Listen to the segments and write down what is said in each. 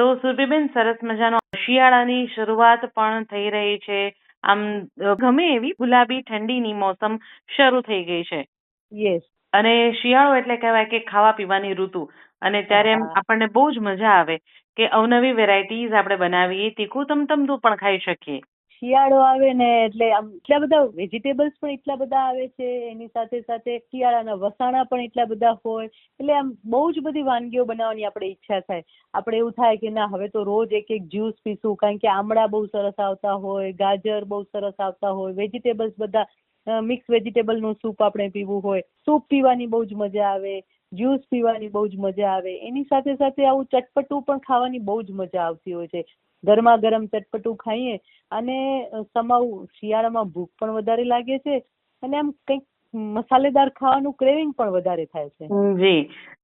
તો સુરભીબેન સરસ મજાનો શિયાળાની શરૂઆત પણ થઈ રહી છે. આમ ગમે એવી ગુલાબી ઠંડીની મોસમ શરૂ થઈ ગઈ છે. યસ અને શિયાળો એટલે કહેવાય કે ખાવા પીવાની ઋતુ. અને ત્યારે એમ આપણને બહુ જ મજા આવે કે અવનવી વેરાયટીઝ આપણે બનાવીએ તીખું તમતમતું પણ ખાઈ શકીએ. શિયાળો આવે ને એટલે આમ એટલા બધા વેજીટેબલ્સ પણ એટલા બધા આવે છે, એની સાથે સાથે શિયાળાના વસાણા પણ એટલા બધા હોય, એટલે આમ બહુ જ બધી વાનગીઓ બનાવવાની આપણે ઈચ્છા થાય. આપણે એવું થાય કે ના, હવે તો રોજ એક એક જ્યુસ પીશું, કારણ કે આમળા બહુ સરસ આવતા હોય, ગાજર બહુ સરસ આવતા હોય વેજીટેબલ્સ બધા મિક્સ વેજીટેબલનું સૂપ આપણે પીવું હોય. સૂપ પીવાની બહુ જ મજા આવે જ્યુસ પીવાની બહુ જ મજા આવે, એની સાથે સાથે આવું ચટપટું પણ ખાવાની બહુ જ મજા આવતી હોય છે. ગરમા ગરમ ચટપટું ખાઈએ અને સમાવું શિયાળામાં ભૂખ પણ વધારે લાગે છે અને આમ કંઈક મસાલેદાર ખાવાનું ક્રેવિંગ પણ વધારે થાય છે. જી.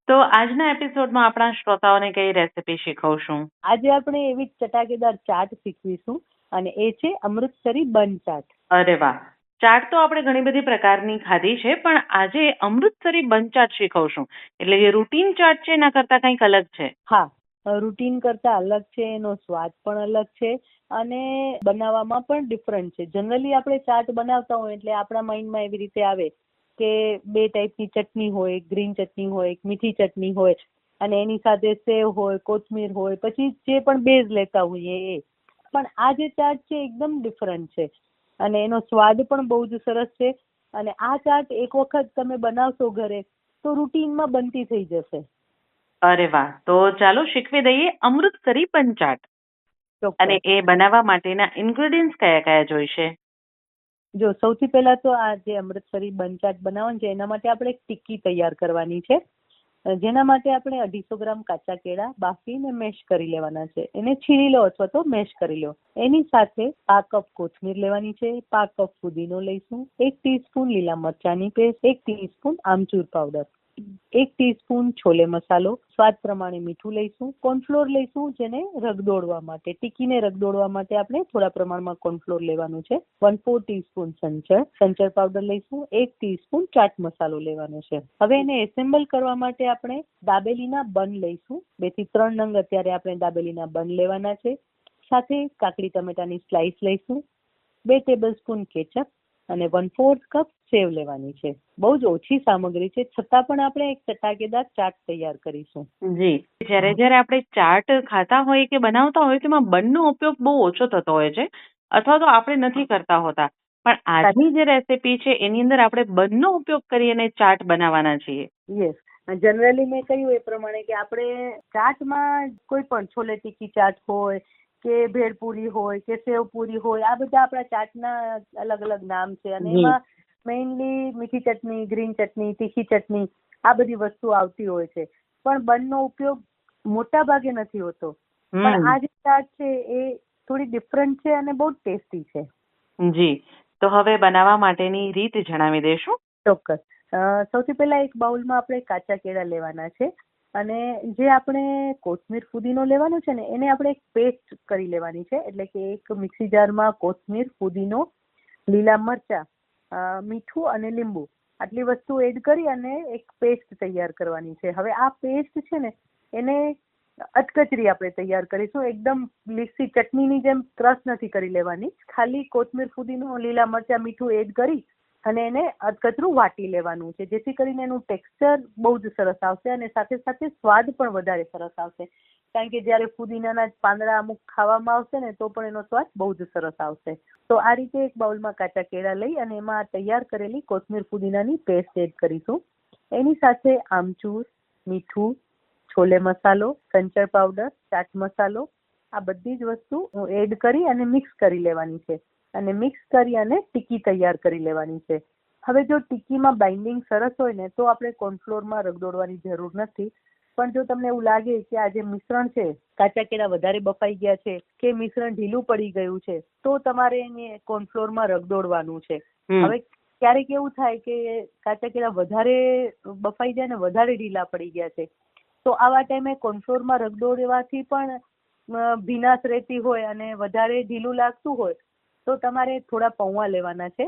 તો આજના એપિસોડમાં આપણા શ્રોતાઓને કઈ રેસીપી શીખવશું? આજે આપણે એવી ચટાકેદાર ચાટ શીખવીશું અને એ છે અમૃતસરી બન ચાટ. અરે વાહ! ચાટ તો આપણે ઘણી બધી પ્રકારની ખાધી છે પણ આજે અમૃતસરી બન ચાટ શીખવશું. એટલે જે રૂટીન ચાટ છે એના કરતા કંઈક અલગ છે. હા રૂટીન કરતા અલગ છે, એનો સ્વાદ પણ અલગ છે અને બનાવવામાં પણ ડિફરન્ટ છે. જનરલી આપણે ચાટ બનાવતા હોય એટલે આપણા માઇન્ડમાં એવી રીતે આવે કે બે ટાઈપની ચટણી હોય ગ્રીન ચટણી હોય મીઠી ચટણી હોય અને એની સાથે સેવ હોય, કોથમીર હોય, પછી જે પણ બેઝ લેતા હોઈએ એ. પણ આ જે ચાટ છે એકદમ ડિફરન્ટ છે અને એનો સ્વાદ પણ બહુ જ સરસ છે અને આ ચાટ એક વખત તમે બનાવશો ઘરે તો રૂટીનમાં બનતી થઈ જશે. અરે વાહ! તો ચાલો શીખવી દઈએ અમૃતસરી પંચાટ. અને એ બનાવવા માટેના ઇન્ગ્રેડિયન્ટ્સ કયા કયા જોઈશે? જો સૌથી પહેલા તો આ જે અમૃતસરી બંચાટ બનાવવાનું છે એના માટે આપણે એક ટિક્કી તૈયાર કરવાની છે. જેના માટે આપણે અઢીસો ગ્રામ કાચા કેળા બાફીને મેશ કરી લેવાના છે. એને છીણી લો અથવા તો મેશ કરી લો. એની સાથે પા કપ કોથમીર લેવાની છે પા કપ ફુદીનો લઈશું એક ટીસ્પૂન લીલા મરચાંની પેસ્ટ એક ટીસ્પૂન આમચૂર પાવડર. એક ટીસ્પૂન છોલે મસાલો, સ્વાદ પ્રમાણે મીઠું લઈશું, કોર્નફ્લોર લઈશું જેને રગદોળવા માટે. ટીકીને રગદોળવા માટે આપણે થોડા પ્રમાણમાં કોર્નફ્લોર લેવાનું છે. વન ફોર ટીસ્પૂન સંચર સંચર પાવડર લઈશું, એક ટીસ્પૂન ચાટ મસાલો લેવાનો છે. હવે એને એસેમ્બલ કરવા માટે આપણે દાબેલીના બન લઈશું. બેથી ત્રણ નંગ અત્યારે આપણે દાબેલીના બન લેવાના છે. સાથે કાકડી, ટમેટાની સ્લાઇસ લઈશું. બે ટેબલ સ્પૂન કેચઅપ અને વન ફોર્થ કપ સેવ લેવાની છે. બહુ જ ઓછી સામગ્રી છે. છતાં પણ આપણે એક ચટાકેદાર ચાટ તૈયાર કરીશું. જી. જ્યારે જ્યારે આપણે ચાટ ખાતા હોઈએ કે બનાવતા હોઈએ તેમાં બનનો ઉપયોગ બહુ ઓછો થતો હોય છે અથવા તો આપણે નથી કરતા હોતા. પણ આજની જે રેસીપી છે એની અંદર આપણે બનનો ઉપયોગ કરી અને ચાટ બનાવવાના છીએ. યસ જનરલી મેં કહ્યું એ પ્રમાણે કે આપણે ચાટમાં કોઈ પણ છોલે ટીકી ચાટ હોય કે ભેળપુરી હોય કે સેવપુરી હોય આ બધા આપણા ચાટના અલગ અલગ નામ છે અને એમાં મેઇનલી મીઠી ચટણી ગ્રીન ચટણી તીખી ચટણી આ બધી વસ્તુ આવતી હોય છે. પણ બનનો ઉપયોગ મોટા ભાગે નથી હોતો. પણ આ જે ચાટ છે એ થોડી ડિફરન્ટ છે અને બહુ ટેસ્ટી છે. જી. તો હવે બનાવવા માટેની રીત જણાવી દેશું. ચોક્કસ. સૌથી પહેલા એક બાઉલમાં આપણે કાચા કેળા લેવાના છે. અને જે આપણે કોથમીર ફુદીનો લેવાનો છે ને, એને આપણે એક પેસ્ટ કરી લેવાની છે. એટલે કે એક મિક્સી જારમાં કોથમીર, ફુદીનો, લીલા મરચાં મીઠું અને લીંબુ. આટલી વસ્તુ એડ કરી અને એક પેસ્ટ તૈયાર કરવાની છે. હવે આ પેસ્ટ છે ને, એને અટકચરી આપણે તૈયાર કરીશું. એકદમ લીસી ચટણીની જેમ ક્રશ નથી કરી લેવાની. ખાલી કોથમીર, ફુદીનો, લીલા મરચાં, મીઠું એડ કરી અને એને અધકચરું વાટી લેવાનું છે. જેથી કરીને એનું ટેક્સચર બહુ જ સરસ આવશે અને સાથે સાથે સ્વાદ પણ વધારે સરસ આવશે. કારણ કે જ્યારે ફુદીનાના પાંદડા અમુક ખાવામાં આવશે ને, તો પણ એનો સ્વાદ બહુ જ સરસ આવશે. તો આ રીતે એક બાઉલમાં કાચા કેળા લઈ અને એમાં તૈયાર કરેલી કોથમીર ફુદીનાની પેસ્ટ એડ કરીશું. એની સાથે આમચૂર, મીઠું, છોલે મસાલો, સંચર પાવડર, ચાટ મસાલો, આ બધી જ વસ્તુ એડ કરી અને મિક્સ કરી લેવાની છે. અને મિક્સ કરી અને ટીકી તૈયાર કરી લેવાની છે. હવે જો ટીકીમાં બાઇન્ડિંગ સરસ હોય ને તો આપણે કોર્નફ્લોરમાં રગદોડવાની જરૂર નથી. પણ જો તમને એવું લાગે કે આ જે મિશ્રણ છે કાચા કેળા વધારે બફાઈ ગયા છે કે મિશ્રણ ઢીલું પડી ગયું છે તો તમારે એને કોર્નફ્લોરમાં રગદોડવાનું છે. હવે ક્યારેક એવું થાય કે કાચા કેળા વધારે બફાઈ જાય ને વધારે ઢીલા પડી ગયા છે. તો આવા ટાઈમે કોર્નફ્લોરમાં રગદોડવાથી પણ ભીનાશ રહેતી હોય અને વધારે ઢીલું લાગતું હોય તો તમારે થોડા પૌવા લેવાના છે.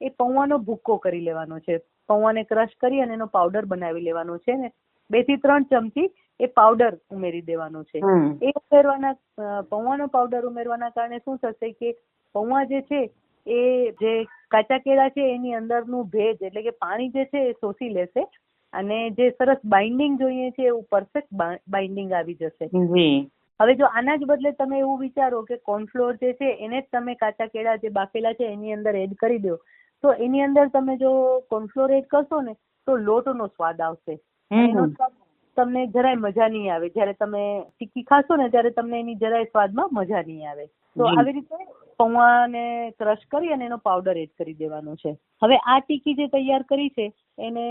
એ પૌવાનો ભૂક્કો કરી લેવાનો છે. પૌવાને ક્રશ કરી અને એનો પાવડર બનાવી લેવાનો છે ને. બેથી ત્રણ ચમચી એ પાવડર ઉમેરી દેવાનો છે. એ ઉમેરવાના પૌવાનો પાવડર ઉમેરવાના કારણે શું થશે કે પૌવા જે છે એ જે કાચા કેળા છે એની અંદરનું ભેજ એટલે કે પાણી જે છે એ શોષી લેશે અને જે સરસ બાઇન્ડિંગ જોઈએ છે એવું પરફેક્ટ બાઇન્ડિંગ આવી જશે. હવે જો આના જ બદલે તમે એવું વિચારો કે કોર્નફ્લોર જે છે એને જ તમે કાચા કેળા જે બાફેલા છે એની અંદર એડ કરી દો તો એની અંદર તમે જો કોર્નફ્લોર એડ કરશો ને તો લોટનો સ્વાદ આવશે. એનો સ્વાદ તમને જરાય મજા નહીં આવે. જ્યારે તમે ટિક્કી ખાશો ને ત્યારે તમને એની જરાય સ્વાદમાં મજા નહીં આવે. તો. આવી રીતે પૌવાને ક્રશ કરી અને એનો પાવડર એડ કરી દેવાનો છે. હવે આ ટીકી જે તૈયાર કરી છે એને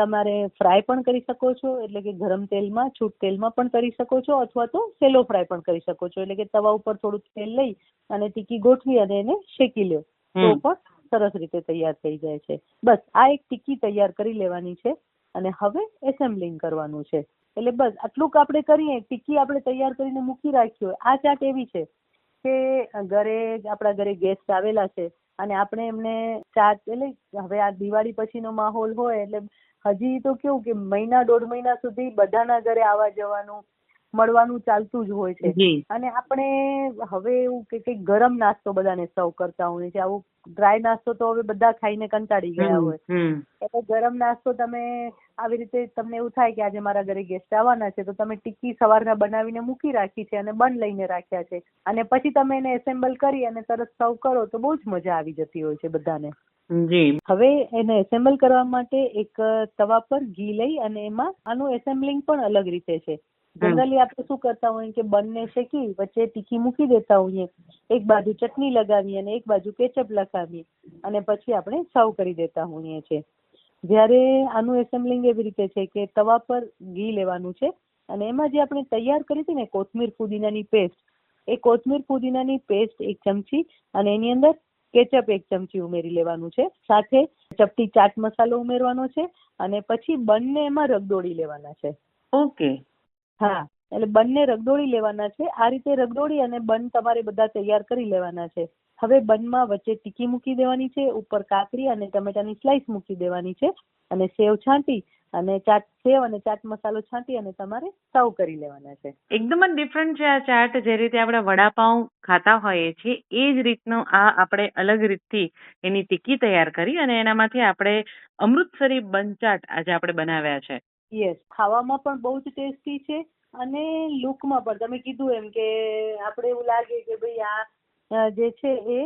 તમારે ફ્રાય પણ કરી શકો છો એટલે કે ગરમ તેલમાં છૂટ તેલમાં પણ કરી શકો છો અથવા તો સેલો ફ્રાય પણ કરી શકો છો. એટલે કે તવા ઉપર થોડું તેલ લઈ અને ટીકી ગોઠવી અને એને શેકી લો તો પણ સરસ રીતે તૈયાર થઈ જાય છે. બસ આ એક ટીકી તૈયાર કરી લેવાની છે અને હવે એસેમ્બલિંગ કરવાનું છે. એટલે બસ આટલું આપણે કરીએ ટીકી આપણે તૈયાર કરીને મૂકી રાખ્યો આ ચાટ એવી છે કે ઘરે આપણા ઘરે ગેસ્ટ આવેલા છે અને આપણે એમને ચા એટલે હવે આ દિવાળી પછીનો માહોલ હોય એટલે હજી તો કેવું કે મહિના દોઢ મહિના સુધી બધાના ઘરે આવવા જવાનું મળવાનું ચાલતું જ હોય છે. અને આપણે હવે એવું કે કઈ ગરમ નાસ્તો બધાને સર્વ કરતા હોઈએ છે આવું ડ્રાય નાસ્તો તો હવે બધા ખાઈને કંટાળી ગયા હોય. એટલે ગરમ નાસ્તો તમે આવી રીતે તમને એવું થાય કે આજે મારા ઘરે ગેસ્ટ આવવાના છે તો તમે ટિક્કી સવારના બનાવીને મૂકી રાખી છે અને બન લઈને રાખ્યા છે. અને પછી તમે એને એસેમ્બલ કરી અને તરત સર્વ કરો તો બહુ જ મજા આવી જતી હોય છે બધાને. જી. હવે એને એસેમ્બલ કરવા માટે એક તવા પર ઘી લઈ અને એમાં આનું એસેમ્બલિંગ પણ અલગ રીતે છે. જનરલી આપણે શું કરતા હોઈએ કે બંને શેકી, વચ્ચે ટીકી મૂકી દેતા હોઈએ. એક બાજુ ચટણી લગાવીએ અને એક બાજુ કેચઅપ લગાવીએ અને પછી આપણે સર્વ કરી દેતા હોઈએ છીએ. જ્યારે આનું એસેમ્બલિંગ એવી રીતે છે કે તવા પર ઘી લેવાનું છે અને એમાં જે આપણે તૈયાર કરી હતી ને કોથમીર ફુદીનાની પેસ્ટ એ કોથમીર ફુદીનાની પેસ્ટ એક ચમચી અને એની અંદર કેચઅપ એક ચમચી ઉમેરી લેવાનું છે. સાથે ચપટી ચાટ મસાલો ઉમેરવાનો છે અને પછી બંને એમાં રગદોળી લેવાના છે. ઓકે હા, એટલે બંને રગદોળી લેવાના છે. આ રીતે રગદોળી અને બન તમારે બધા તૈયાર કરી લેવાના છે. હવે બનમાં વચ્ચે ટીકી મૂકી દેવાની છે, ઉપર કાકડી અને ટમેટાની સ્લાઇસ મૂકી દેવાની છે અને સેવ છાંટી અને ચાટ, સેવ અને ચાટ મસાલો છાંટી અને તમારે સર્વ કરી લેવાના છે. એકદમ જ ડિફરન્ટ છે આ ચાટ. જે રીતે આપણે વડાપાઉં ખાતા હોઈએ છીએ, એ જ રીતનો આ આપણે અલગ રીતથી એની ટીકી તૈયાર કરી અને એનામાંથી આપણે અમૃતસરી બંચાટ આજે આપણે બનાવ્યા છે. યસ ખાવામાં પણ બહુ જ ટેસ્ટી છે અને લુકમાં પણ, તમે કીધું એમ કે આપણે એવું લાગે કે ભાઈ આ જે છે એ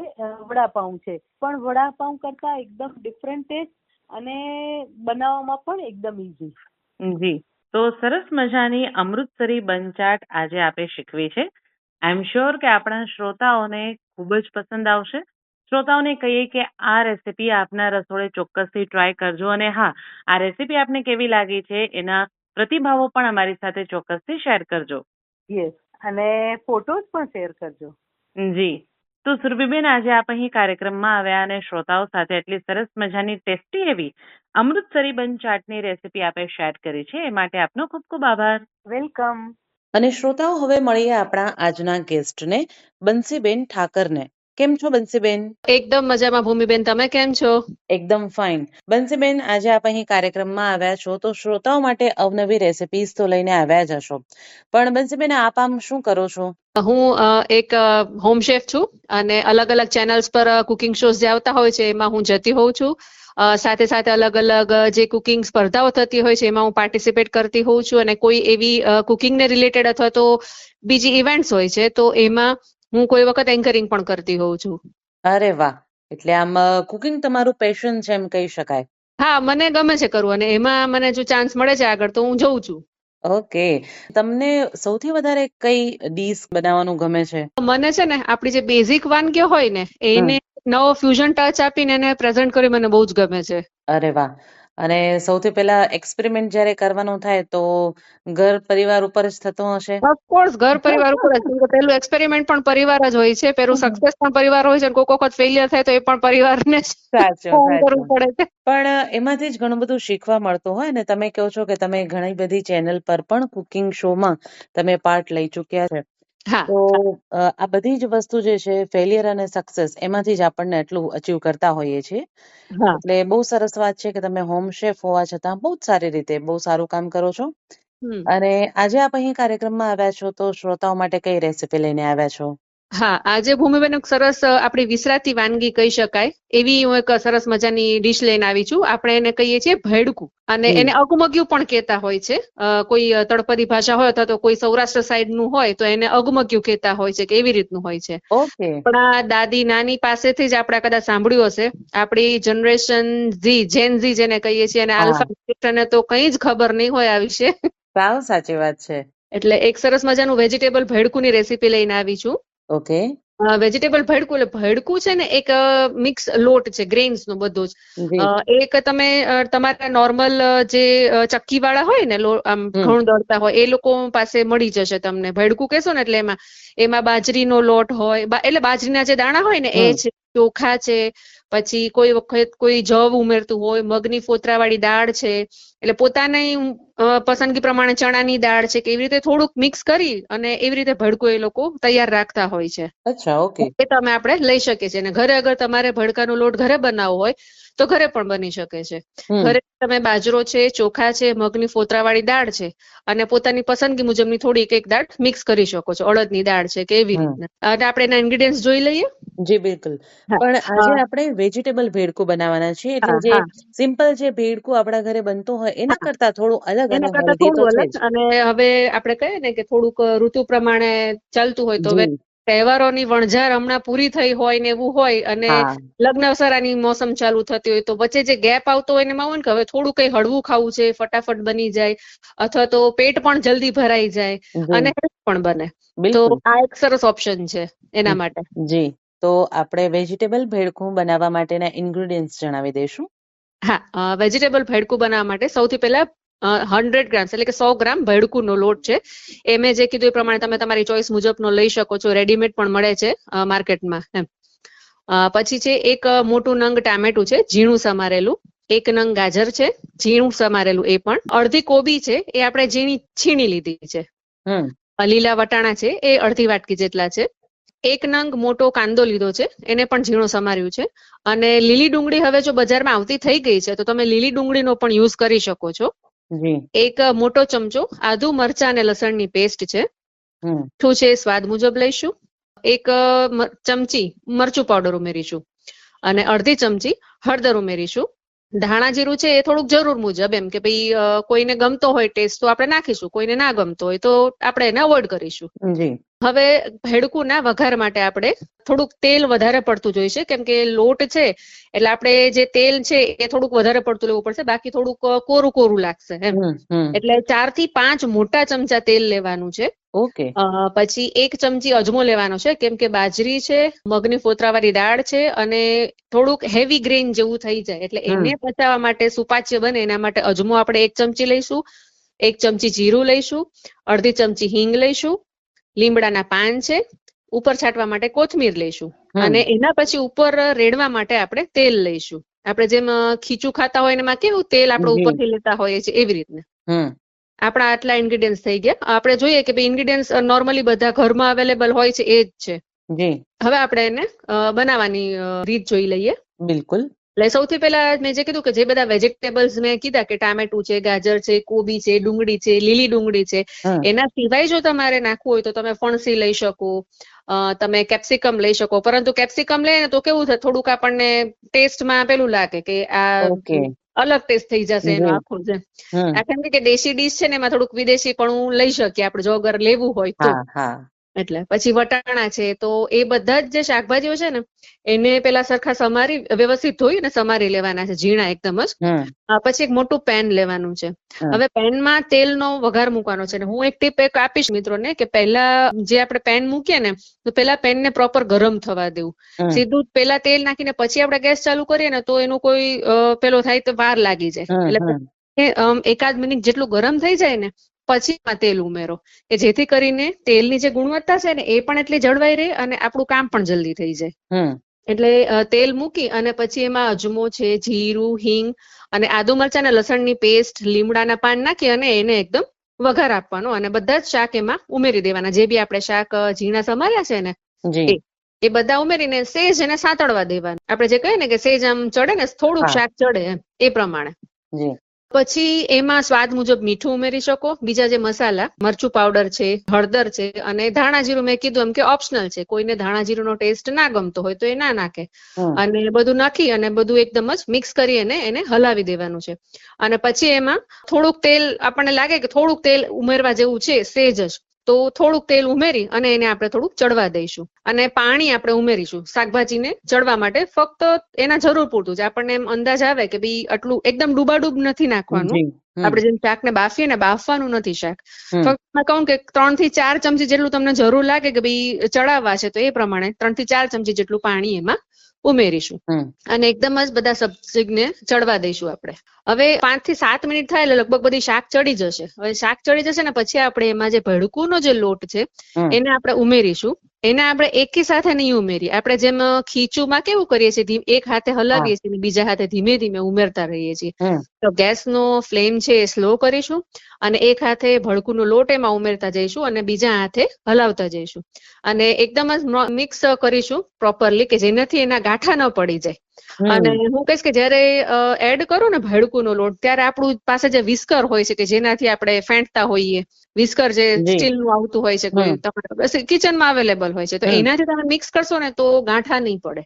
વડાપાઉં છે. પણ વડાપાઉં કરતા એકદમ ડિફરન્ટ ટેસ્ટ અને બનાવવામાં પણ એકદમ ઇઝી જી. તો સરસ મજાની અમૃતસરી બંચાટ આજે આપણે શીખવી છે. આઈ એમ શ્યોર કે આપણા શ્રોતાઓને ખૂબ જ પસંદ આવશે. શ્રોતાઓને કહીએ કે આ રેસીપી આપના રસોડે ચોક્કસથી ટ્રાય કરજો અને હા આ રેસીપી આપને કેવી લાગી છે એના પ્રતિભાવો પણ અમારી સાથે ચોક્કસથી શેર કરજો. યસ અને ફોટોઝ પણ શેર કરજો. જી. તો સુરભીબેન આજે આપ અહીં કાર્યક્રમમાં આવ્યા અને શ્રોતાઓ સાથે એટલી સરસ મજાની ટેસ્ટી એવી અમૃતસરી બન ચાટની રેસીપી આપે શેર કરી છે એ માટે આપનો ખૂબ ખૂબ આભાર. વેલકમ અને શ્રોતાઓ હવે મળીએ આપણા આજના ગેસ્ટને બંસીબેન ઠાકરને. કેમ છો બંસીબેન? એકદમ મજામાં ભૂમિબેન તમે કેમ છો? એકદમ ફાઇન. બંસીબેન આજે આપ અહીં કાર્યક્રમમાં આવ્યા છો તો શ્રોતાઓ માટે અવનવી રેસિપીઝ તો લઈને આવ્યા જ હશો. પણ બંસીબેન આપ આમ શું કરો છો? હું એક હોમ શેફ છું અને અલગ અલગ ચેનલ્સ પર કુકિંગ શોઝ જે આવતા હોય છે એમાં હું જતી હોઉં છું. સાથે સાથે અલગ અલગ જે કુકિંગ સ્પર્ધાઓ થતી હોય છે એમાં હું પાર્ટિસિપેટ કરતી હોઉં છું અને કોઈ એવી કુકિંગને રિલેટેડ અથવા તો બીજી ઇવેન્ટ્સ હોય છે તો એમાં હું કોઈ વખત એન્કરિંગ પણ કરતી હોઉં છું. અરે વાહ! એટલે આમ કુકિંગ તમારું પેશન છે એમ કહી શકાય. હા મને ગમે છે કરવું અને એમાં મને જો ચાન્સ મળે છે આગળ તો હું જઉં છું. ઓકે. તમને સૌથી વધારે કઈ ડીશ બનાવવાનું ગમે છે? મને છે ને આપણી જે બેઝિક વાનગીઓ હોય ને એને નવો ફ્યુઝન ટચ આપીને એને પ્રેઝન્ટ કરી મને બહુ જ ગમે છે. અરે વાહ! અને સૌથી પહેલા એક્સપેરિમેન્ટ જ્યારે કરવાનું થાય તો ઘર પરિવાર ઉપર જ થતું હશે? ઓફકોર્સ ઘર પરિવાર ઉપર જ. કેમ કે પેલું એક્સપેરિમેન્ટ પણ પરિવાર જ હોય છે. પેલું સક્સેસ પણ પરિવાર હોય છે અને કોઈક વખત ફેલિયર થાય તો એ પણ પરિવારને કરવું પડે છે. પણ એમાંથી જ ઘણું બધું શીખવા મળતું હોય ને તમે કહો છો કે તમે ઘણી બધી ચેનલ પર પણ કુકિંગ શોમાં તમે પાર્ટ લઈ ચૂક્યા છે. હા તો અ, આ બધી જ વસ્તુ જે છે ફેલિયર અને સક્સેસ એમાંથી જ આપણને એટલું અચીવ કરતા હોઈએ છીએ. હા. એટલે બહુ સરસ વાત છે કે તમે હોમ શેફ હોવા છતાં બહુ જ સારી રીતે બહુ સારું કામ કરો છો. હમ. અને આજે આપ અહીં કાર્યક્રમમાં આવ્યા છો તો શ્રોતાઓ માટે કઈ રેસીપી લઈને આવ્યા છો? હા આજે ભૂમિબેન એક સરસ આપણી વિસરાતી વાનગી કહી શકાય એવી હું એક સરસ મજાની ડીશ લઈને આવી છું. આપણે એને કહીએ છીએ ભેડકું અને એને અગમગ્યું પણ કહેતા હોય છે. કોઈ તળપદી ભાષા હોય અથવા તો કોઈ સૌરાષ્ટ્ર સાઈડનું હોય તો એને અગમગ્યું કહેતા હોય છે કે એવી રીતનું હોય છે. પણ આ દાદી નાની પાસેથી જ આપણે કદાચ સાંભળ્યું હશે. આપણી જનરેશન ઝી જેન ઝી જેને કહીએ છીએ અને. આલ્ફા તો કઈ જ ખબર નહીં હોય આ વિશે સાવ સાચી વાત છે. એટલે એક સરસ મજાનું વેજીટેબલ ભેડકુની રેસીપી લઈને આવી છું. ઓકે. વેજીટેબલ ભડકું એટલે ભડકું છે ને એક મિક્સ લોટ છે ગ્રેન્સ નો બધો જ. એક તમે તમારા નોર્મલ જે ચક્કી વાળા હોય ને આમ. ઘઉં દળતા હોય એ લોકો પાસે મળી જશે તમને. ભડકું કહેશો ને એટલે એમાં એમાં બાજરીનો લોટ હોય એટલે બાજરીના જે દાણા હોય ને એ છે ચોખા છે પછી કોઈ વખત કોઈ જવ ઉમેરતું હોય મગની ફોતરાવાળી દાળ છે એટલે પોતાની પસંદગી પ્રમાણે ચણાની દાળ છે કે એવી રીતે થોડુંક મિક્સ કરી અને એવી રીતે ભડકું એ લોકો તૈયાર રાખતા હોય છે. અચ્છા ઓકે. એ તમે આપણે લઈ શકીએ છીએ. અને ઘરે અગર તમારે ભડકાનો લોટ ઘરે બનાવવો હોય તો ઘરે પણ બની શકે છે. ઘરે તમે બાજરો છે ચોખા છે મગની ફોતરાવાળી દાળ છે અને પોતાની પસંદગી મુજબની થોડીક એક દાળ મિક્સ કરી શકો છો. અડદની દાળ છે કે એવી રીતના. અને આપણે એના ઇન્ગ્રીડિયન્ટ જોઈ લઈએ? જી બિલકુલ. પણ આજે આપણે વેજીટેબલ ભેડકું બનાવવાના છીએ. એટલે જે સિમ્પલ જે ભેડકું આપણા ઘરે બનતું હોય એના. કરતા થોડું અલગ અને હેલ્ધી તો છે અલગ જ. અને હવે આપણે કહીએ ને કે થોડુંક ઋતુ પ્રમાણે ચાલતું હોય તો તહેવારોની વણઝાર હમણાં પૂરી થઈ હોય ને એવું હોય અને લગ્નસરાની મોસમ ચાલુ થતી હોય તો વચ્ચે જે ગેપ આવતો હોય એમાં હોય ને કે હવે થોડું કઈ હળવું ખાવું છે ફટાફટ બની જાય અથવા તો પેટ પણ જલ્દી ભરાઈ જાય અને પણ બને. તો આ એક સરસ ઓપ્શન છે એના માટે. જી. તો આપણે વેજીટેબલ ભેડકું બનાવવા માટેના ઇન્ગ્રેડિયન્ટ્સ જણાવી દઈશું. હા વેજીટેબલ ભેડકું બનાવવા માટે સૌથી પહેલા હંડ્રેડ ગ્રામ્સ એટલે કે સો ગ્રામ ભેડકુનો લોટ છે. એ મેં જે કીધું એ પ્રમાણે તમે તમારી ચોઈસ મુજબનો લઈ શકો છો. રેડીમેડ પણ મળે છે માર્કેટમાં એમ. પછી છે એક મોટું નંગ ટામેટું છે ઝીણું સમારેલું. એક નંગ ગાજર છે ઝીણું સમારેલું એ પણ. અડધી કોબી છે એ આપણે ઝીણી છીણી લીધી છે. હમ. લીલા વટાણા છે એ અડધી વાટકી જેટલા છે. એક નંગ મોટો કાંદો લીધો છે એને પણ ઝીણો સમાર્યું છે. અને લીલી ડુંગળી હવે જો બજારમાં આવતી થઈ ગઈ છે તો તમે લીલી ડુંગળીનો પણ યુઝ કરી શકો છો. એક મોટો ચમચો આદુ મરચાં અને લસણની પેસ્ટ છે. મીઠું છે? સ્વાદ મુજબ લઈશું. એક ચમચી મરચું પાવડર ઉમેરીશું. અને અડધી ચમચી હળદર ઉમેરીશું. ધાણા જીરું છે એ થોડુંક જરૂર મુજબ એમ કે ભાઈ કોઈને ગમતો હોય ટેસ્ટ તો આપણે નાખીશું. કોઈને ના ગમતો હોય તો આપણે એને અવોઈડ કરીશું. હવે ભેડકુના વઘાર માટે આપણે થોડુંક તેલ વધારે પડતું જોઈશે. કેમ કે લોટ છે એટલે આપણે જે તેલ છે એ થોડુંક વધારે પડતું લેવું પડશે. બાકી થોડુંક કોરું કોરું લાગશે એમ. એટલે ચારથી પાંચ મોટા ચમચા તેલ લેવાનું છે. ઓકે. પછી એક ચમચી અજમો લેવાનો છે. કેમ કે બાજરી છે મગની ફોતરાવાળી દાળ છે અને થોડુંક હેવી ગ્રેન જેવું થઈ જાય. એટલે. એને પચાવવા માટે સુપાચ્ય બને એના માટે અજમો આપણે એક ચમચી લઈશું એક ચમચી જીરું લઈશું અડધી ચમચી હિંગ લઈશું લીમડાના પાન છે ઉપર છાંટવા માટે કોથમીર લઈશું. અને એના પછી ઉપર રેડવા માટે આપણે તેલ લઈશું. આપણે જેમ ખીચું ખાતા હોય એમાં કેવું તેલ આપણે ઉપરથી લેતા હોઈએ છીએ એવી રીતના. આપણા આટલા ઇન્ગ્રીડિયન્ટ્સ થઈ ગયા. આપણે જોઈએ કે ભાઈ ઇન્ગ્રીડિયન્ટ્સ નોર્મલી બધા ઘરમાં અવેલેબલ હોય છે એ જ છે. હવે આપણે એને બનાવવાની રીત જોઈ લઈએ. બિલકુલ. એટલે સૌથી પહેલા મેં જે કીધું કે જે બધા વેજીટેબલ્સ મેં કીધા કે ટામેટું છે ગાજર છે કોબી છે ડુંગળી છે લીલી ડુંગળી છે એના સિવાય જો તમારે નાખવું હોય તો તમે ફણસી લઈ શકો તમે કેપ્સિકમ લઈ શકો. પરંતુ કેપ્સિકમ લઈએ ને તો કેવું થાય થોડુંક આપણને ટેસ્ટમાં પેલું લાગે કે આ અલગ ટેસ્ટ થઈ જશે એનો જી. આખો છે હમ આ કેમ કે દેશી ડીશ છે ને એમાં થોડુંક વિદેશી પણ લઈ શકીએ. આપણે જો અગર લેવું હોય તો. એટલે પછી વટાણા છે તો એ બધા જ જે શાકભાજીઓ છે ને એને પેલા સરખા સમારી વ્યવસ્થિત ધોઈ ને સમારી લેવાના છે ઝીણા એકદમ જ. પછી એક મોટું પેન લેવાનું છે. હવે પેનમાં તેલનો વઘાર મૂકવાનો છે ને હું એક ટીપ એક આપીશ મિત્રોને કે પહેલા જે આપણે પેન મૂકીએ ને તો પેલા પેનને પ્રોપર ગરમ થવા દેવું. સીધું પેલા તેલ નાખીને પછી આપણે ગેસ ચાલુ કરીએ ને તો એનું કોઈ પેલો થાય તો વાર લાગી જાય. એટલે. એકાદ મિનિટ જેટલું ગરમ થઈ જાય ને પછી તેલ ઉમેરો કે જેથી કરીને તેલની જે ગુણવત્તા છે ને એ પણ એટલી જળવાઈ રહે અને આપણું કામ પણ જલ્દી થઈ જાય. એટલે તેલ મૂકી અને પછી એમાં અજમો છે જીરું હિંગ અને આદુ મરચા અને લસણની પેસ્ટ લીમડાના પાન નાખી અને એને એકદમ વઘાર આપવાનો અને બધા જ શાક એમાં ઉમેરી દેવાના. જે બી આપણે શાક ઝીણા સમાર્યા છે ને એ બધા ઉમેરીને સેજ એને સાંતળવા દેવાના. આપણે જે કહીએ ને કે સેજ આમ ચડે ને થોડુંક શાક ચડે એમ એ પ્રમાણે. પછી એમાં સ્વાદ મુજબ મીઠું ઉમેરી શકો. બીજા જે મસાલા મરચું પાવડર છે હળદર છે અને ધાણા જીરું મેં કીધું એમ કે ઓપ્શનલ છે. કોઈને ધાણા જીરુંનો ટેસ્ટ ના ગમતો હોય તો એ ના નાખે. અને બધું નાખી અને બધું એકદમ જ મિક્સ કરી અને એને હલાવી દેવાનું છે. અને પછી એમાં થોડુંક તેલ આપણને લાગે કે થોડુંક તેલ ઉમેરવા જેવું છે સેજ જ. તો થોડુંક તેલ ઉમેરી અને એને આપણે થોડુંક ચડવા દઈશું. અને પાણી આપણે ઉમેરીશું. શાકભાજીને ચડવા માટે ફક્ત એના જરૂર પૂરતું જ. આપણને એમ અંદાજ આવે કે ભાઈ આટલું એકદમ ડૂબાડૂબ નથી નાખવાનું. આપણે જેમ શાકને બાફીએ ને બાફવાનું નથી શાક. ફક્ત કહું કે ત્રણથી ચાર ચમચી જેટલું તમને જરૂર લાગે કે ભાઈ ચડાવવા છે તો એ પ્રમાણે ત્રણથી ચાર ચમચી જેટલું પાણી એમાં ઉમેરીશું. અને એકદમ જ બધા સબ્જીને ચડવા દઈશું આપણે. હવે પાંચથી સાત મિનિટ થાય એટલે લગભગ બધી શાક ચડી જશે. હવે શાક ચડી જશે ને પછી આપણે એમાં જે ભડકુનો જે લોટ છે એને આપણે ઉમેરીશું. એને આપણે એકી સાથે નહીં ઉમેરીએ. આપણે જેમ ખીચુમાં કેવું કરીએ છીએ એક હાથે હલાવીએ છીએ બીજા હાથે ધીમે ધીમે ઉમેરતા રહીએ છીએ. તો તો ગેસનો ફ્લેમ છે એ સ્લો કરીશું અને એક હાથે ભડકુનો લોટ એમાં ઉમેરતા જઈશું અને બીજા હાથે હલાવતા જઈશું. અને એકદમ જ મિક્સ કરીશું પ્રોપરલી કે જેનાથી એના ગાંઠા ન પડી જાય. અને હું કહીશ કે જ્યારે એડ કરો ને ભડકુનો લોટ ત્યારે આપણું પાસે જે વિસ્કર હોય છે કે જેનાથી આપણે ફેંટતા હોઈએ વિસ્કર જે સ્ટીલનું આવતું હોય છે કોઈ કિચનમાં અવેલેબલ હોય છે. તો એનાથી તમે મિક્સ કરશો ને તો ગાંઠા નહીં પડે.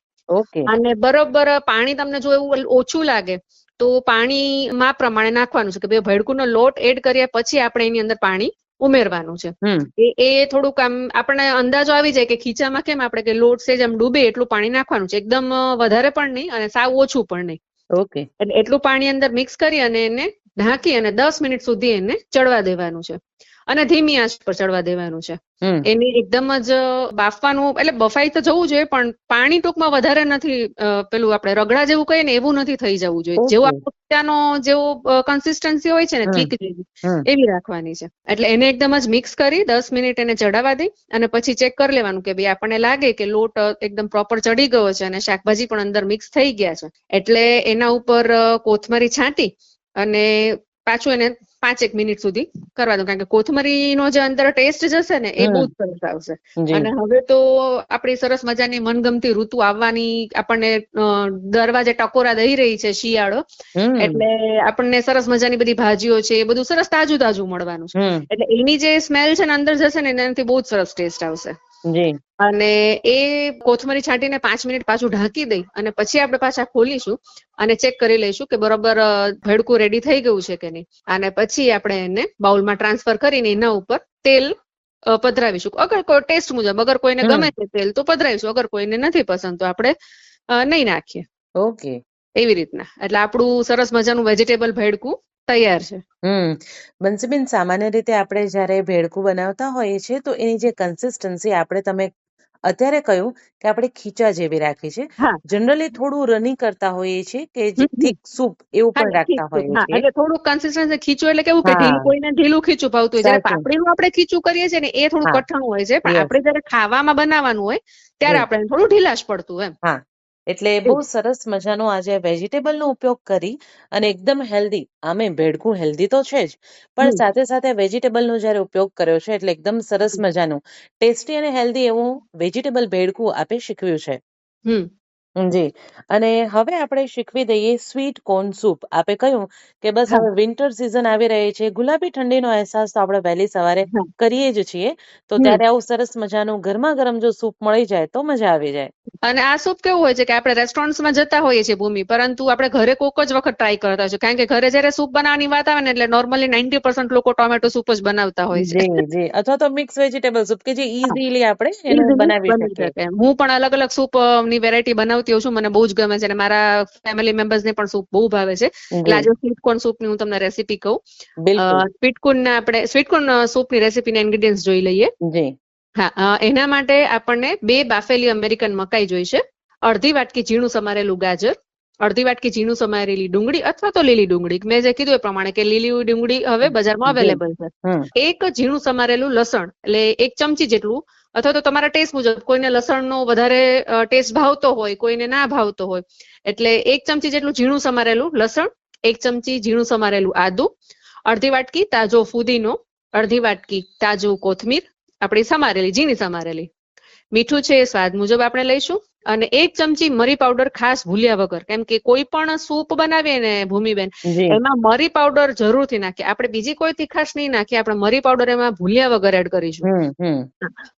અને બરોબર પાણી તમને જો એવું ઓછું લાગે તો પાણી માં પ્રમાણે નાખવાનું છે કે ભાઈ ભડકુનો લોટ એડ કર્યા પછી આપણે એની અંદર પાણી ઉમેરવાનું છે. એ એ થોડુંક આમ આપણને અંદાજો આવી જાય કે ખીચામાં કેમ આપણે કે લોટ છે જેમ ડૂબે એટલું પાણી નાખવાનું છે. એકદમ વધારે પણ નહીં અને સાવ ઓછું પણ નહીં. ઓકે. એટલે એટલું પાણી અંદર મિક્સ કરી અને એને ઢાંકી અને દસ મિનિટ સુધી એને ચડવા દેવાનું છે. અને ધીમી આંચ પર ચડવા દેવાનું છે. એની એકદમ જ બાફવાનું એટલે બફાઈ તો જવું જોઈએ પણ પાણી ટૂંકમાં વધારે નથી પેલું આપણે રગડા જેવું કહીએ ને એવું નથી થઈ જવું જોઈએ. જેવું આપણો જેવો કન્સિસ્ટન્સી હોય છે ને. થીક જેવી એવી રાખવાની છે. એટલે એને એકદમ જ મિક્સ કરી દસ મિનિટ એને ચડાવવા દઈ અને પછી ચેક કરી લેવાનું કે ભાઈ આપણને લાગે કે લોટ એકદમ પ્રોપર ચડી ગયો છે અને શાકભાજી પણ અંદર મિક્સ થઈ ગયા છે. એટલે એના ઉપર કોથમરી છાંટી અને પાછું એને પાંચેક મિનિટ સુધી કરવા દઉં કારણ કે કોથમરીનો જે અંદર ટેસ્ટ જશે ને એ બહુ જ સરસ આવશે. અને હવે તો આપણી સરસ મજાની મનગમતી ઋતુ આવવાની આપણને દરવાજે ટકોરા દઈ રહી છે શિયાળો એટલે આપણને સરસ મજાની બધી ભાજીઓ છે એ બધું સરસ તાજું તાજું મળવાનું છે. એટલે એની જે સ્મેલ છે ને અંદર જશે ને એનાથી બહુ જ સરસ ટેસ્ટ આવશે. અને એ કોથમરી છાંટીને પાંચ મિનિટ પાછું ઢાંકી દઈ અને પછી આપણે પાછા ખોલીશું અને ચેક કરી લઈશું કે બરોબર ભેડકું રેડી થઈ ગયું છે કે નહીં. અને પછી આપણે એને બાઉલમાં ટ્રાન્સફર કરીને એના ઉપર તેલ પધરાવીશું. અગર કોઈ ટેસ્ટ મુજબ અગર કોઈને ગમે છે તેલ તો પધરાવીશું. અગર કોઈને નથી પસંદ તો આપણે નહીં નાખીએ. ઓકે. એવી રીતના. એટલે આપણું સરસ મજાનું વેજીટેબલ ભેડકું તૈયાર છે હમ બંસીબેન સામાન્ય રીતે આપણે જ્યારે ભેળકું બનાવતા હોઈએ છીએ તો એની જે કન્સિસ્ટન્સી આપણે તમે અત્યારે કહ્યું કે આપણે ખીચા જેવી રાખી છે હા. જનરલી થોડું રની કરતા હોઈએ છીએ કે હમ, હમ. થીક સૂપ એવું હા, પણ રાખતા ખીચું. હોઈએ હા, છીએ એટલે થોડું કન્સિસ્ટન્સી ખીચું એટલે કેવું કે હા. ઢીલું કોઈને ઢીલું ખીચું ભાવતું હોય જ્યારે સાચું. પાપડીનું આપણે ખીચું કરીએ છીએ ને એ થોડું હા. કઠણ હોય છે પણ. આપણે જ્યારે ખાવામાં બનાવવાનું હોય ત્યારે. આપણે થોડું ઢીલાશ પડતું એમ હા એટલે બહુ સરસ મજાનો આજે વેજીટેબલનો ઉપયોગ કરી અને એકદમ હેલ્ધી આમે ભેળકું હેલ્ધી તો છે જ પણ. સાથે સાથે વેજીટેબલનો જ્યારે ઉપયોગ કર્યો છે એટલે એકદમ સરસ મજાનું ટેસ્ટી અને હેલ્ધી એવું વેજીટેબલ ભેળકું આપે શીખવ્યું છે. હમ. જી. અને હવે આપણે શીખવી દઈએ સ્વીટ કોર્ન સૂપ. આપે કહ્યું કે બસ હા. હવે વિન્ટર સિઝન આવી રહી છે ગુલાબી ઠંડીનો અહેસાસ તો આપણે વહેલી સવારે હા. કરીએ જ છીએ. તો હમ. ત્યારે આવું સરસ મજાનું ગરમા ગરમ જો સૂપ મળી જાય તો મજા આવી જાય. અને આ સૂપ કેવું હોય છે કે આપણે રેસ્ટોરન્ટ્સમાં જતા હોઈએ છીએ ભૂમિ પરંતુ આપણે ઘરે કોક જ વખત ટ્રાય કરતા હોય છે કારણ કે ઘરે જ્યારે સૂપ બનાવવાની વાત આવે ને એટલે નોર્મલી નાઇન્ટી પર્સન્ટ લોકો ટોમેટો સૂપ જ બનાવતા હોય છે. જી જી. અથવા તો મિક્સ વેજીટેબલ સૂપ કે જે ઇઝીલી આપણે એને Easily બનાવી બની શકીએ. શકે એમ. હું પણ અલગ અલગ સૂપની વેરાયટી બનાવતી હોઉં છું મને બહુ જ ગમે છે અને મારા ફેમિલી મેમ્બર્સ ને પણ સૂપ બહુ ભાવે છે. એટલે આજે સ્વીટકોર્ન સૂપની સૂપની હું તમને રેસીપી કહું. સ્વીટકોર્ન આપણે સ્વીટકોર્ન સૂપની સૂપની રેસીપી ના ઇન્ગ્રેડિયન્ટ્સ જોઈ લઈએ. હા એના માટે આપણને બે બાફેલી અમેરિકન મકાઈ જોઈશે અડધી વાટકી ઝીણું સમારેલું ગાજર. અડધી વાટકી ઝીણું સમારેલી ડુંગળી અથવા તો લીલી ડુંગળી. મેં જે કીધું એ પ્રમાણે કે લીલી ડુંગળી હવે બજારમાં અવેલેબલ છે. એક ઝીણું સમારેલું લસણ એટલે એક ચમચી જેટલું અથવા તો તમારા ટેસ્ટ મુજબ કોઈને લસણનો વધારે ટેસ્ટ ભાવતો હોય કોઈને ના ભાવતો હોય એટલે એક ચમચી જેટલું ઝીણું સમારેલું લસણ એક ચમચી ઝીણું સમારેલું આદુ અડધી વાટકી તાજો ફુદીનો અડધી વાટકી તાજું કોથમીર આપણી સમારેલી ઝીણી સમારેલી. મીઠું છે એ સ્વાદ મુજબ આપણે લઈશું. અને એક ચમચી મરી પાવડર ખાસ ભૂલ્યા વગર કેમ કે કોઈ પણ સૂપ બનાવીએ ને ભૂમિબેન એમાં મરી પાવડર જરૂરથી નાખીએ. આપણે બીજી કોઈ તીખાશ નહીં નાખીએ આપણે મરી પાવડર એમાં ભૂલ્યા વગર એડ કરીશું.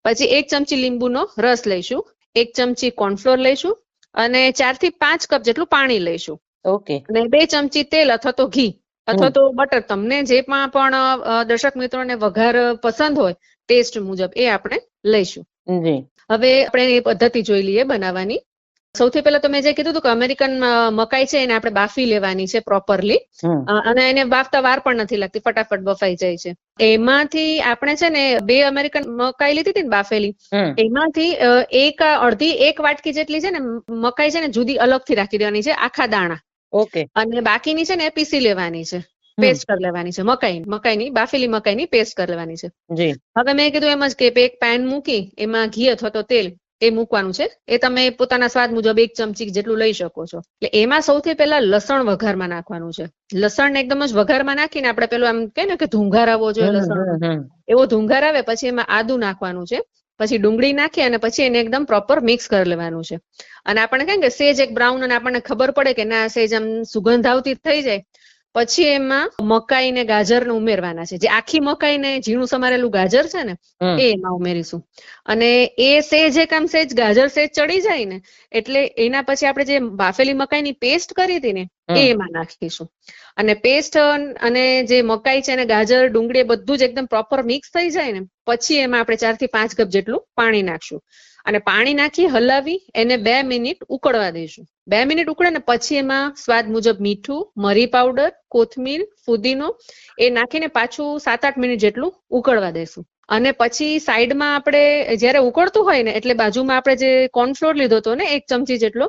પછી એક ચમચી લીંબુનો રસ લઈશું એક ચમચી કોર્નફ્લોર લઈશું અને ચારથી પાંચ કપ જેટલું પાણી લઈશું. ઓકે. અને બે ચમચી તેલ અથવા તો ઘી અથવા તો બટર તમને જે પણ દર્શક મિત્રોને વઘાર પસંદ હોય ટેસ્ટ મુજબ એ આપણે લઈશું. હવે આપણે એ પદ્ધતિ જોઈ લઈએ બનાવવાની. સૌથી પહેલા તો મેં જે કીધું હતું કે અમેરિકન મકાઈ છે એને આપણે બાફી લેવાની છે પ્રોપરલી અને એને બાફતા વાર પણ નથી લાગતી ફટાફટ બફાઈ જાય છે. એમાંથી આપણે છે ને બે અમેરિકન મકાઈ લીધી હતી ને બાફેલી. એમાંથી એક અડધી એક વાટકી જેટલી છે ને મકાઈ છે ને જુદી અલગથી રાખી દેવાની છે આખા દાણા. ઓકે. અને બાકીની છે ને પીસી લેવાની છે. પેસ્ટ કરી લેવાની છે મકાઈ મકાઈની બાફેલી મકાઈની પેસ્ટ કરી લેવાની છે. હવે મેં કીધું એમ જ કે એક પેન મૂકી એમાં ઘી અથવા તો તેલ એ મૂકવાનું છે. એ તમે પોતાના સ્વાદ મુજબ એક ચમચી જેટલું લઈ શકો છો. એટલે એમાં સૌથી પહેલા લસણ વઘારમાં નાખવાનું છે. લસણ એકદમ જ વઘારમાં નાખીને આપણે પેલું આમ કહે ને કે ધુંઘાર આવવો જોઈએ લસણ. એવો ધુંઘાર આવે પછી એમાં આદુ નાખવાનું છે. પછી ડુંગળી નાખી અને પછી એને એકદમ પ્રોપર મિક્સ કરી લેવાનું છે. અને આપણે કેમ કે સેજ એક બ્રાઉન અને આપણને ખબર પડે કે ના સેજ આમ સુગંધ આવતી થઈ જાય. પછી એમાં મકાઈ ને ગાજર ને ઉમેરવાના છે. જે આખી મકાઈ ને ઝીણું સમારેલું ગાજર છે ને એ એમાં ઉમેરીશું. અને એ સેજ એક આમ સેજ ગાજર સેજ ચડી જાય ને એટલે એના પછી આપણે જે બાફેલી મકાઈની પેસ્ટ કરી હતી ને. એ એમાં નાખીશું. અને પેસ્ટ અને જે મકાઈ છે અને ગાજર, ડુંગળી બધું જ એકદમ પ્રોપર મિક્સ થઈ જાય ને, પછી એમાં આપણે ચારથી પાંચ કપ જેટલું પાણી નાખશું. અને પાણી નાખી હલાવી, એને બે મિનિટ ઉકળવા દઈશું. બે મિનિટ ઉકળે ને પછી એમાં સ્વાદ મુજબ મીઠું, મરી પાવડર કોથમીર, ફુદીનો, એ નાખીને પાછું સાત આઠ મિનિટ જેટલું ઉકળવા દઈશું. અને પછી સાઈડમાં આપણે જ્યારે ઉકળતું હોય ને, એટલે બાજુમાં આપણે જે કોર્નફ્લોર લીધો હતો ને, એક ચમચી જેટલો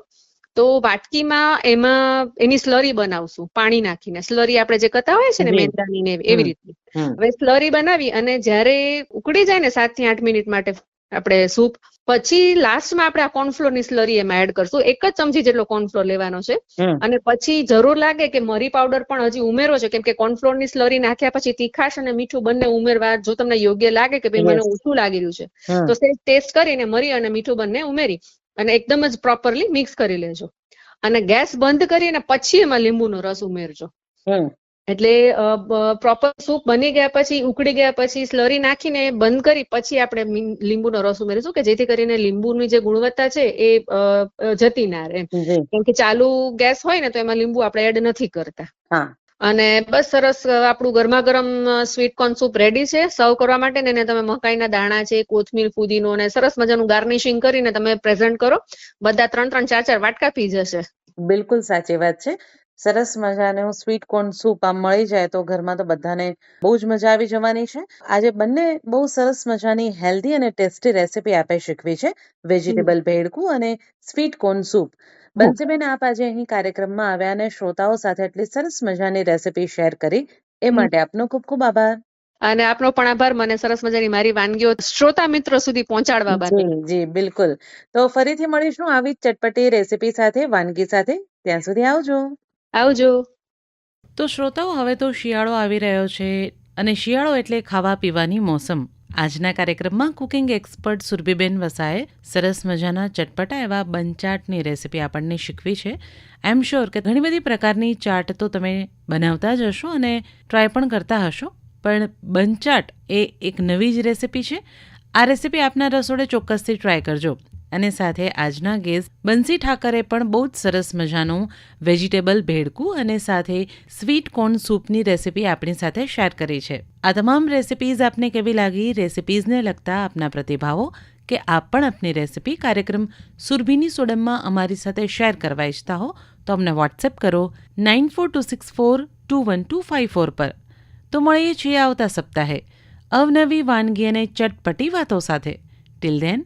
તો વાટકીમાં એમાં એની સ્લરી બનાવશું પાણી નાખીને. સ્લરી આપણે જે કરતા હોય છે ને મેંદાની ને એવી રીતે. રીતની હવે સ્લરી બનાવી અને જ્યારે ઉકળી જાય ને સાતથી આઠ મિનિટ માટે આપણે સૂપ પછી લાસ્ટમાં આપણે આ કોર્નફ્લોરની સ્લરી એમાં એડ કરશું. એક જ ચમચી જેટલો કોર્નફ્લોર લેવાનો છે. અને પછી જરૂર લાગે કે મરી પાવડર પણ હજી ઉમેરો છે કેમ કે કોર્નફ્લોરની સ્લરી નાખ્યા પછી તીખાશ અને મીઠું બંને ઉમેરવા જો તમને યોગ્ય લાગે કે ભાઈ મને ઓછું લાગી રહ્યું છે. તો ટેસ્ટ કરીને મરી અને મીઠું બંને ઉમેરી. અને એકદમ જ પ્રોપરલી મિક્સ કરી લેજો. અને ગેસ બંધ કરીને પછી એમાં લીંબુનો રસ ઉમેરજો. એટલે પ્રોપર સૂપ બની ગયા પછી ઉકળી ગયા પછી સ્લરી નાખીને બંધ કરી પછી આપણે લીંબુનો રસ ઉમેરીશું કે જેથી કરીને લીંબુની જે ગુણવત્તા છે એ જતી ના રહે. કેમ કે ચાલુ ગેસ હોય ને તો એમાં લીંબુ આપણે એડ નથી કરતા. અને બસ સરસ આપણું ગરમા ગરમ સ્વીટ કોર્ન સૂપ રેડી છે. સર્વ કરવા માટે ને તમે મકાઈના દાણા છે, કોથમીર, ફુદીનો અને સરસ મજાનું ગાર્નિશિંગ કરીને તમે પ્રેઝન્ટ કરો. બધા ત્રણ ત્રણ, ચાર ચાર વાટકા પી જશે. બિલકુલ સાચી વાત છે. સરસ મજાનું સ્વીટ કોર્ન સૂપ આમ મળી જાય તો ઘરમાં તો બધાને બહુ જ મજા આવી જવાની છે. આજે બંને બહુ સરસ મજાની હેલ્ધી અને ટેસ્ટી રેસીપી આપે શીખવી છે. વેજીટેબલ ભેળકું અને સ્વીટ કોર્ન સૂપ બંસીબેન આપ આજે અહીં કાર્યક્રમમાં આવ્યા અને શ્રોતાઓ સાથે આટલી સરસ મજાની રેસીપી શેર કરી એ માટે આપનો ખૂબ ખૂબ આભાર. અને આપનો પણ આભાર મને સરસ મજાની મારી વાનગીઓ શ્રોતા મિત્રો સુધી પહોંચાડવા બદલ જી જી બિલકુલ. તો ફરીથી મળીશું આવી જ ચટપટી રેસીપી સાથે વાનગી સાથે. ત્યાં સુધી આવજો. આવજો. તો શ્રોતાઓ હવે તો શિયાળો આવી રહ્યો છે અને શિયાળો એટલે ખાવા પીવાની મોસમ. આજના કાર્યક્રમમાં કુકિંગ એક્સપર્ટ સુરભીબેન વસાએ સરસ મજાના ચટપટા એવા બંચાટની રેસિપી આપણને શીખવી છે. આઈ એમ શ્યોર કે ઘણી બધી પ્રકારની ચાટ તો તમે બનાવતા જ હશો અને ટ્રાય પણ કરતા હશો, પણ બંચાટ એ એક નવી જ રેસિપી છે. આ રેસિપી આપના રસોડે ચોક્કસથી ટ્રાય કરજો. અને સાથે આજના ગેસ બંસી ઠાકરે પણ બહુ જ સરસ મજાનું વેજીટેબલ ભેડકું અને સાથે સ્વીટ કોર્ન સૂપની રેસિપી આપણી સાથે શેર કરી છે. આ તમામ રેસિપીઝ આપને કેવી લાગી, રેસિપીઝને લગતા આપના પ્રતિભાવો કે આપ પણ આપની રેસિપી કાર્યક્રમ સુરભીની સોડમમાં અમારી સાથે શેર કરવા ઈચ્છતા હો, તો અમને વોટ્સએપ કરો nine four two six four two one two five four પર. તો મળીએ છીએ આવતા સપ્તાહે અવનવી વાનગી અને ચટપટી વાતો સાથે. Till then